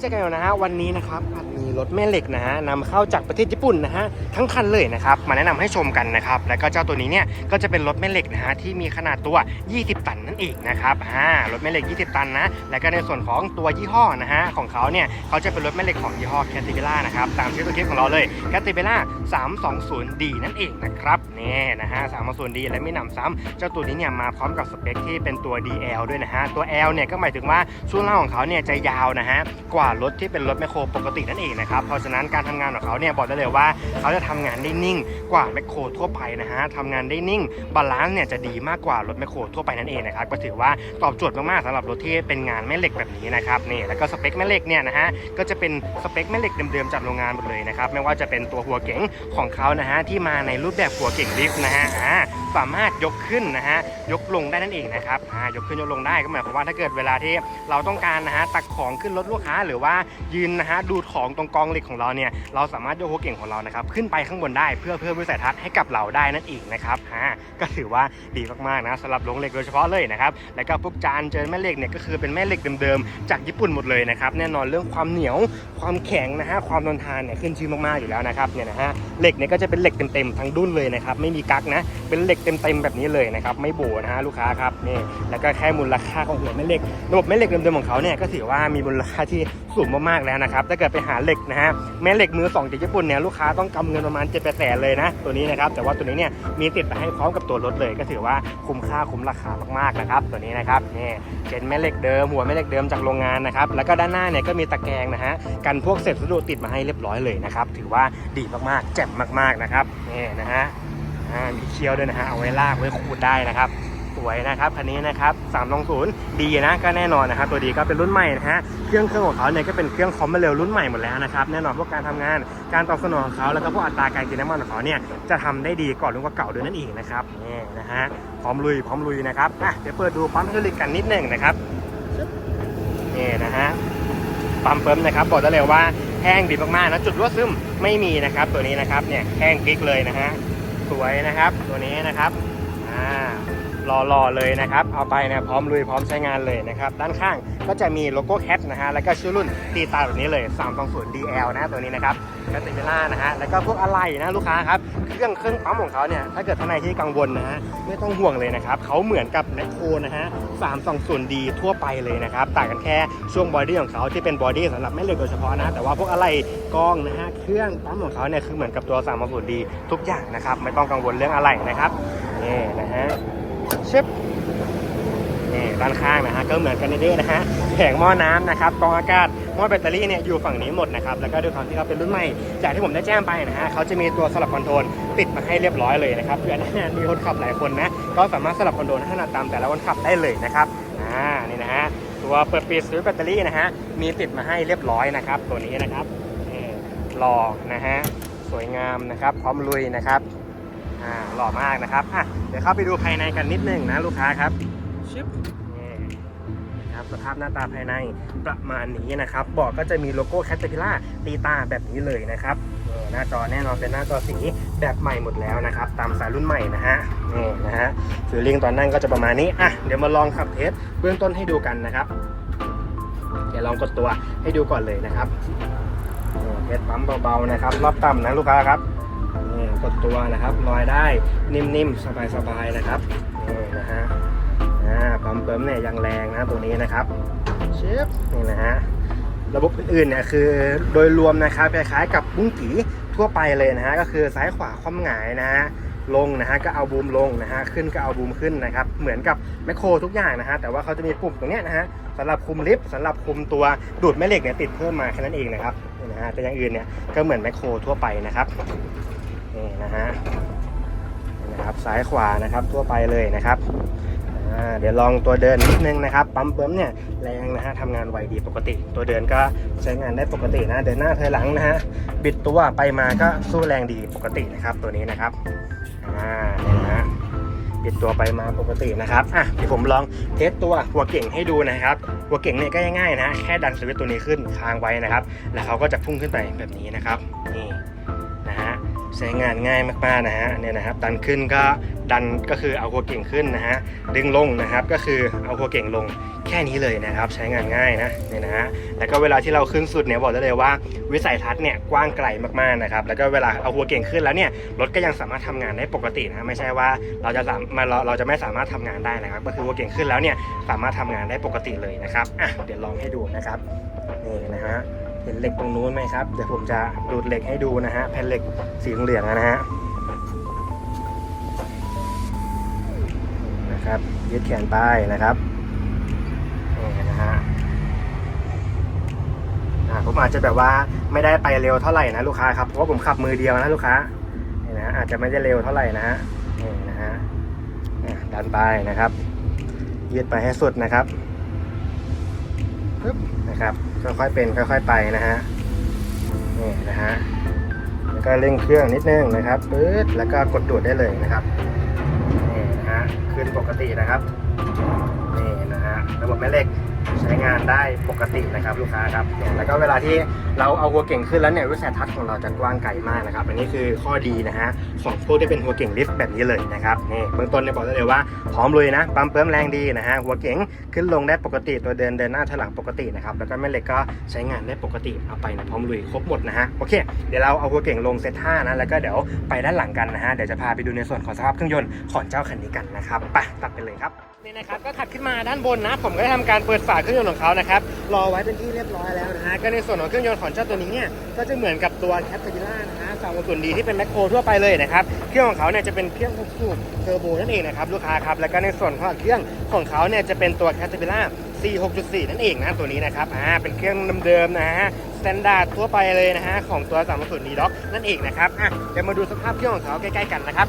เจอกันแล้วนะฮะวันนี้นะครับอาจมี รถแม่เหล็กนะฮะนำเข้าจากประเทศญี่ปุ่นนะฮะทั้งคันเลยนะครับมาแนะนำให้ชมกันนะครับแล้วก็เจ้าตัวนี้เนี่ยก็จะเป็นรถแม่เหล็กนะฮะที่มีขนาดตัว 20 ตันนั่นเองนะครับอ่ารถแม่เหล็ก 20 ตันนะแล้วก็ในส่วนของตัวยี่ห้อนะฮะของเขาเนี่ยเขาจะเป็นรถแม่เหล็กของยี่ห้อ Caterpillar นะครับตามชื่อตัวคลิปของเราเลย Caterpillar 320D นั่นเองนะครับนี่นะฮะ 320D และไม่หนำซ้ำเจ้าตัวนี้เนี่ยมาพร้อมกับสเปคที่เป็นตัว DL ด้วยนะฮะตัว L เนี่ยก็หมายถึงว่าช่วงล่างของเขาเนี่ยจะยาวนะฮะกว่ารถที่เป็นรถแมคโครปกตินั่นเองนะครับเพราะฉะนั้นการทำงานของเขาเนี่ยบอกได้เลยว่าเขาจะทำงานได้นิ่งกว่าแมคโครทั่วไปนะฮะทำงานได้นิ่งบาลานซ์เนี่ยจะดีมากกว่ารถแมคโครทั่วไปนั่นเองนะครับก็ถือว่าตอบโจทย์มากๆสำหรับรถที่เป็นงานแม่เหล็กแบบนี้นะครับนี่แล้วก็สเปคแม่เหล็กเนี่ยนะฮะก็จะเป็นสเปคแม่เหล็กเดิมๆจากโรงงานหมดเลยนะครับไม่ว่าจะเป็นตัวหัวเก๋งของเขานะฮะที่มาในรูปแบบหัวเก๋งลิฟต์นะฮะสามารถยกขึ้นนะฮะยกลงได้นั่นเองนะครับยกขึ้นยกลงได้ก็หมายความว่าถ้าเกิดเวลาที่เราต้องการนะฮะตักของขึ้นรถลูกค้าหรือว่ายืนนะฮะดูดของตรงกองเหล็กของเราเนี่ยเราสามารถยกหัวเก่งของเรานะครับขึ้นไปข้างบนได้เพื่อเพิ่มวิสัยทัศน์ให้กับเราได้นั่นเองนะครับอ่าก็ถือว่าดีมากๆนะสำหรับโรงเหล็กโดยเฉพาะเลยนะครับแล้วก็พวกจานเจอแม่เหล็กเนี่ยก็คือเป็นแม่เหล็กเดิมๆจากญี่ปุ่นหมดเลยนะครับแน่นอนเรื่องความเหนียวความแข็งนะฮะความทนทานเนี่ยขึ้นชื่อมากๆอยู่แล้วนะครับเนี่ยนะฮะเหล็กเนี่ยก็จะเป็นเหล็กเต็มๆทั้งดุ้นเลยนะครับไม่มีกั๊กนะเป็นเหล็กเต็มๆแบบนี้เลยนะครับไม่โบนะฮะลูกค้าครับนี่แล้วก็แค่มูลค่าของหัวแม่เหล็กระบบแม่เหล็กเดิมๆของเขาเนี่ยก็ถือว่ามีมูลค่าที่สูงมากๆแล้วนะครับถ้าเกิดไปหาเหล็กนะฮะแม่เหล็กมือสองจากญี่ปุ่นเนี่ยลูกค้าต้องกำเงินประมาณ7จ็ดแสนเลยนะตัวนี้นะครับแต่ว่าตัวนี้เนี่ยมีติดมาให้พร้อมกับตัวรถเลย ก็ถือว่าคุ้มค่าคุ้มราคามากๆนะครับตัวนี้นะครับนี่เป็นแม่เหล็กเดิมหัวแม่เหล็กเดิมจากโรงงานนะครับแล้วก็ด้านหน้าเนี่ยก็มีตะแกรงนะฮะกันพวกเศษวัสดุติดมาให้เรียบร้อยเลยนะครับถือว่าดีมากๆแจ่มมากๆนะครับนี่นะฮะมีเคี้ยวด้วยนะฮะเอาไว้ลากไว้ขูดได้นะครับ วยนะครับคันนี้นะครับ320ดีนะก็แน่นอนนะครับตัวดีก็เป็นรุ่นใหม่นะฮะเครื่องเครื่องของเขาเนี่ยก็เป็นเครื่องคอมมาเร็วรุ่นใหม่หมดแล้วนะครับแน่นอนพวกการทำงานการตอบสนองของเขาแล้วก็พวกอัตราการกินน้ำมันของเขาเนี่ยจะทำได้ดีก่อนรุ่นเก่าด้วยนั่นเองนะครับนี่นะฮะพร้อมลุยพร้อมลุยนะครับอะเดี๋ยวเปิดดูปั๊มไฮดรอลิกกันนิดหนึ่งนะครับนี่นะฮะปั๊มเฟิร์มนะครับบอกได้เลยว่าแห้งดีมากๆนะจุดรั่วซึมไม่มีนะครับ ตัวนี้นะครับเนี่ยแห้งคลิกเลยนะฮะสวยนะครับ ตัวนี้นะครับ รอๆเลยนะครับ เอาไปนะพร้อมลุยพร้อมใช้งานเลยนะครับ ด้านข้างก็จะมีโลโก้แคทนะฮะ แล้วก็ชื่อรุ่นตีตาแบบนี้เลย 320 DL นะตัวนี้นะครับแคทเทล่านะฮะ แล้วก็พวกอะไหล่นะลูกค้าครับ เครื่องเครื่องปั๊มของเขาเนี่ย ถ้าเกิดท่านใดที่กังวลนะฮะ ไม่ต้องห่วงเลยนะครับ เขาเหมือนกับแมคโครนะฮะ 320D ทั่วไปเลยนะครับ ต่างกันแค่ช่วงบอดี้ของเขาที่เป็นบอดี้สำหรับแม่เหล็กโดยเฉพาะนะ แต่ว่าพวกอะไหล่กล้องนะฮะ เครื่องปั๊มของเขาเนี่ยคือเหมือนกับตัว 320D ทุกอย่างนะครับ ไม่ต้องกังวลเรื่องอะไหล่นะครับ นี่นะฮะเชฟนี่ด้านข้างนะฮะก็เหมือนกันเด้นะฮะแผงหม้อน้ำนะครับกองอากาศหม้อแบตเตอรี่เนี่ยอยู่ฝั่งนี้หมดนะครับแล้วก็ด้วยความที่เขาเป็นรุ่นใหม่จากที่ผมได้แจ้งไปนะฮะเขาจะมีตัวสลับคอนโทรลติดมาให้เรียบร้อยเลยนะครับเพื่อนะมีคนขับหลายคนนะก็สามารถสลับคอนโทรลให้นัดตามแต่ละคนขับได้เลยนะครับอ่านี่นะฮะตัวเปิดปิดสวิตช์แบตเตอรี่นะฮะมีติดมาให้เรียบร้อยนะครับ ตัวนี้นะครับหล่อนะฮะสวยงามนะครับ พร้อมลุยนะครับ อ่าหล่อมากนะครับอะเดี๋ยวเข้าไปดูภายในกันนิดนึงนะลูกค้าครับชิปนี่นะครับสภาพหน้าตาภายในประมาณนี้นะครับเบอกก็จะมีโลโก้แคทเ r ิล่าตีตาแบบนี้เลยนะครับนี่หน้าจอแน่นอนเป็นหน้าจอสีแบบใหม่หมดแล้วนะครับ ตามสายรุ่นใหม่นะฮะนี่นะฮะฟิลลิ่งตอนนั่งก็จะประมาณนี้อะเดี๋ยวมาลองขับเทสเบื้องต้นให้ดูกันนะครับ เดี๋ยวลองกดตัวให้ดูก่อนเลยนะครับนี่เทสปั๊มเบาๆนะครับรอบต่ำนะลูกค้าครับนี่ กดตัวนะครับลอยได้นิ่มๆ สบายๆนะครับนี่นะฮะอ่าปั๊มเปิมเนี่ยยังแรงนะตัวนี้นะครับเชฟนี่นะฮะระบบอื่นๆเนี่ยคือโดยรวมนะครับคล้ายๆกับบุ้งกีทั่วไปเลยนะฮะก็คือซ้ายขวาคว่ำหงายนะฮะลงนะฮะก็เอาบูมลงนะฮะขึ้นก็เอาบูมขึ้นนะครับเหมือนกับแมคโครทุกอย่างนะฮะแต่ว่าเขาจะมีปุ่มตรงเนี้ยนะฮะสำหรับคุมลิฟต์สำหรับคุมตัวดูดแม่เหล็กเนี่ยติดเพิ่มมาแค่นั้นเองนะครับนี่นะฮะแต่อย่างอื่นเนี่ยก็เหมือนแมคโครทั่วไปนะครับ นี่นะฮะนะครับซ้ายขวานะครับทั่วไปเลยนะครับเดี๋ยวลองตัวเดินนิดนึงนะครับ ปั๊มเปิมเนี่ยแรงนะฮะทำงานไวดีปกติ ตัวเดินก็ใช้งานได้ปกตินะ เดินหน้าถอยหลังนะฮะบิดตัวไปมาก็สู้แรงดีปกตินะครับ ตัวนี้นะครับอ่าเนี่ยนะฮะบิดตัวไปมาปกตินะครับอะเดี๋ยวผมลองเทสตัวหัวเก่งให้ดูนะครับ หัวเก่งเนี่ยก็ง่ายๆนะแค่ดันสวิตช์ตัวนี้ขึ้นค้างไว้นะครับ แล้วเขาก็จะพุ่งขึ้นไปแบบนี้นะครับนี่ ใช้งานง่ายมากๆนะฮะเนี่ยนะครับดันขึ้นก็ดันก็คือเอาหัวเก่งขึ้นนะฮะดึงลงนะครับก็คือเอาหัวเก่งลงแค่นี้เลยนะครับ ใช้งานง่ายนะเนี่ยนะฮะแล้วก็เวลาที่เราขึ้นสุดเนี่ยบอกได้เลยว่า วิสัยทัศน์เนี่ยกว้างไกลมากๆนะครับแล้วก็เวลาเอาหัวเก่งขึ้นแล้วเนี่ยรถก็ยังสามารถทำงานได้ปกตินะไม่ใช่ว่าเราจะสามเราเราจะไม่สามารถทำงานได้นะครับ ก็คือหัวเก่งขึ้นแล้วเนี่ยสามารถทำงานได้ปกติเลยนะครับอะเดี๋ยวลองให้ดูนะครับนี่นะฮะ เห็นเหล็กตรงนู้นไหมครับ เดี๋ยวผมจะดูดเหล็กให้ดูนะฮะ แผ่นเหล็กสีเหลืองนะฮะ นะครับยืดแขนป้ายนะครับนี่นะฮะผมอาจจะแบบว่าไม่ได้ไปเร็วเท่าไหร่นะลูกค้าครับ เพราะว่าผมขับมือเดียวนะลูกค้านี่นะอาจจะไม่ได้เร็วเท่าไหร่นะฮะนี่นะฮะดันไปนะครับ ยืดไปให้สุดนะครับ นะครับค่อยๆเป็นค่อยๆไปนะฮะนี่นะฮะแล้วก็เร่งเครื่องนิดนึงนะครับปึ๊ดแล้วก็กดดูดได้เลยนะครับนี่นะฮะขึ้นปกตินะครับนี่นะฮะระบบแม่เหล็ก ใช้งานได้ปกตินะครับลูกค้าครับเนี่ยแล้วก็เวลาที่เราเอาหัวเก่งขึ้นแล้วเนี่ยวิสัยทัศน์ของเราจะกว้างไกลมากนะครับอันนี้คือข้อดีนะฮะของพวกที่เป็นหัวเก่งลิฟต์แบบนี้เลยนะครับนี่เบื้องต้นเนี่ยบอกได้เลยว่าพร้อมลุยนะปั๊มเปิมแรงดีนะฮะหัวเก่งขึ้นลงได้ปกติตัวเดินเดินหน้าถอยหลังปกตินะครับแล้วก็แม่เหล็กก็ใช้งานได้ปกติเอาไปนะพร้อมลุยครบหมดนะฮะโอเค เดี๋ยวเราเอาหัวเก่งลงเซตห้านะแล้วก็เดี๋ยวไปด้านหลังกันนะฮะเดี๋ยวจะพาไปดูในส่วนของสภาพเครื่องยนต์ของเจ้าคันนี้กันนะครับไปตัดไปเลยครับ เนี่ยนะครับก็ถัดขึ้นมาด้านบนนะ ผมก็ได้ทำการเปิดฝาเครื่องยนต์ของเขานะครับรอไว้เป็นที่เรียบร้อยแล้วนะฮะก็ในส่วนของเครื่องยนต์ของเจ้าตัวนี้เนี่ยก็จะเหมือนกับตัวแคปติล่านะฮะสามส่วนดีที่เป็นแมคโครทั่วไปเลยนะครับเครื่องของเขาเนี่ยจะเป็นเครื่องหกสูบเทอร์โบนั่นเองนะครับลูกค้าครับแล้วก็ในส่วนของเครื่องของเขาเนี่ยจะเป็นตัวแคปติล่า 46.4 นั่นเองนะตัวนี้นะครับอ่าเป็นเครื่องเดิมๆนะฮะสแตนดาร์ดทั่วไปเลยนะฮะของตัว360 d ด็อกนั่นเองนะครับอะเดี๋ยวมาดูสภาพเครื่องของเขาใกล้ๆกันนะครับ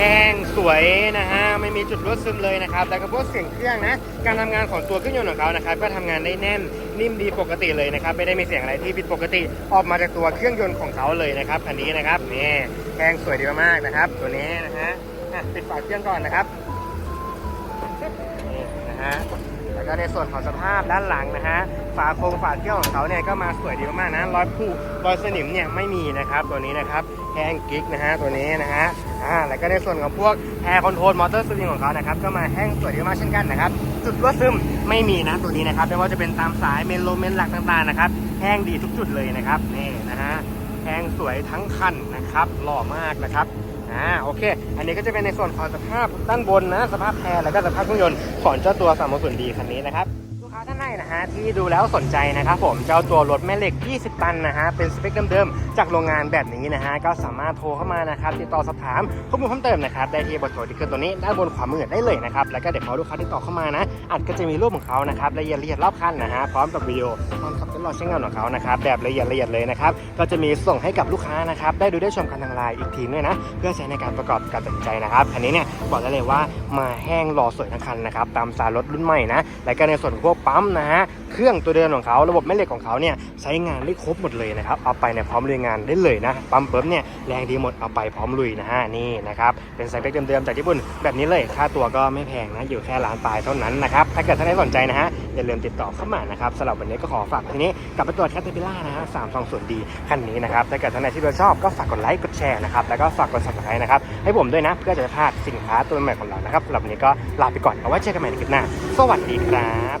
แห้งสวยนะฮะไม่มีจุดรั่วซึมเลยนะครับแล้วก็พวกเสียงเครื่องนะการทำงานของตัวเครื่องยนต์ของเขานะครับก็ทำงานได้แน่นนิ่มดีปกติเลยนะครับไม่ได้มีเสียงอะไรที่ผิดปกติออกมาจากตัวเครื่องยนต์ของเขาเลยนะครับคันนี้นะครับนี่แห้งสวยดีมากนะครับ ตัวนี้นะฮะอะปิดฝาเครื่องก่อนนะครับนี่นะฮะแล้วก็ในส่วนของสภาพด้านหลังนะฮะฝาโครงฝาเครื่องของเขาเนี่ยก็มาสวยดีมากๆนะรอยผุรอยสนิมเนี่ยไม่มีนะครับตัวนี้นะครับ แห้งกิ๊กนะฮะตัวนี้นะฮะอ่าแล้วก็ในส่วนของพวกแอร์คอนโทรลมอเตอร์สวิงของเขานะครับก็มาแห้งสวยดีมากเช่นกันนะครับจุดรั่วซึมไม่มีนะตัวนี้นะครับไม่ว่าจะเป็นตามสายเมนโลเมนหลักต่างๆนะครับแห้งดีทุกจุดเลยนะครับนี่นะฮะแห้งสวยทั้งคันนะครับหล่อมากนะครับอ่าโอเค อันนี้ก็จะเป็นในส่วนของสภาพด้านบนนะสภาพแพรแล้วก็สภาพเครื่องยนต์ของเจ้าตัว3 0 0ดีคันนี้นะครับ นไหนนะฮะที่ดูแล้วสนใจนะครับผมเจ้าตัวรถแม่เหล็ก 20 ตันนะฮะเป็นสเปคเดิมๆจากโรงงานแบบนี้นะฮะก็สามารถโทรเข้ามานะครับติดต่อสอบถามข้อมูลเพิ่มเติมนะครับได้ที่บอร์โทรที่ขึ้นตัวนี้ด้านบนขวามือได้เลยนะครับแล้วก็เดี๋ยวพอลูกค้าติดต่อเข้ามานะอาจก็จะมีรูปของเขานะครับละเอียดละเอียดรอบคันนะฮะพร้อมกับวิดีโอพร้อมกับทดลองใช้งานของเขานะครับแบบละเอียดละเอียดเลยนะครับก็จะมีส่งให้กับลูกค้านะครับได้ดูได้ชมกันทางไลน์อีกทีด้วยนะเพื่อใช้ในการประกอบการตัดสินใจนะครับคันนี้เนี่ยบอกได้เลยว่ามาแห้งหล่อสวยทั้งคันนะครับตามสายรถรุ่นใหม่นะแล้วก็ในส่วนพวกปั๊มนะฮะ เครื่องตัวเดิมของเขาระบบแม่เหล็กของเขาเนี่ยใช้งานได้ครบหมดเลยนะครับ เอาไปเนี่ยพร้อมลุยงานได้เลยนะปั๊มเปิมเนี่ยแรงดีหมดเอาไปพร้อมลุยนะฮะนี่นะครับเป็นสเปคเดิมๆจากญี่ปุ่นแบบนี้เลยค่าตัวก็ไม่แพงนะอยู่แค่ล้านปลายเท่านั้นนะครับถ้าเกิดท่านใดสนใจนะฮะอย่าลืมติดต่อเข้ามานะครับสำหรับวันนี้ก็ขอฝากทีนี้กลับไปตรวจแคทเทอร์พิล่านะฮะสามสองศูนดีคันนี้นะครับถ้าเกิดท่านใดที่ชอบก็ฝากกดไลค์กดแชร์นะครับแล้วก็ฝากกด subscribe นะครับให้ผมด้วยนะเพื่อจะไม่พลาดสินค้าตัวใหม่ของเรานะครับสำหรับวันนี้ก็ลาไปก่อนเอาไว้เจอกันใหม่ในคลิปหน้าสวัสดีครับ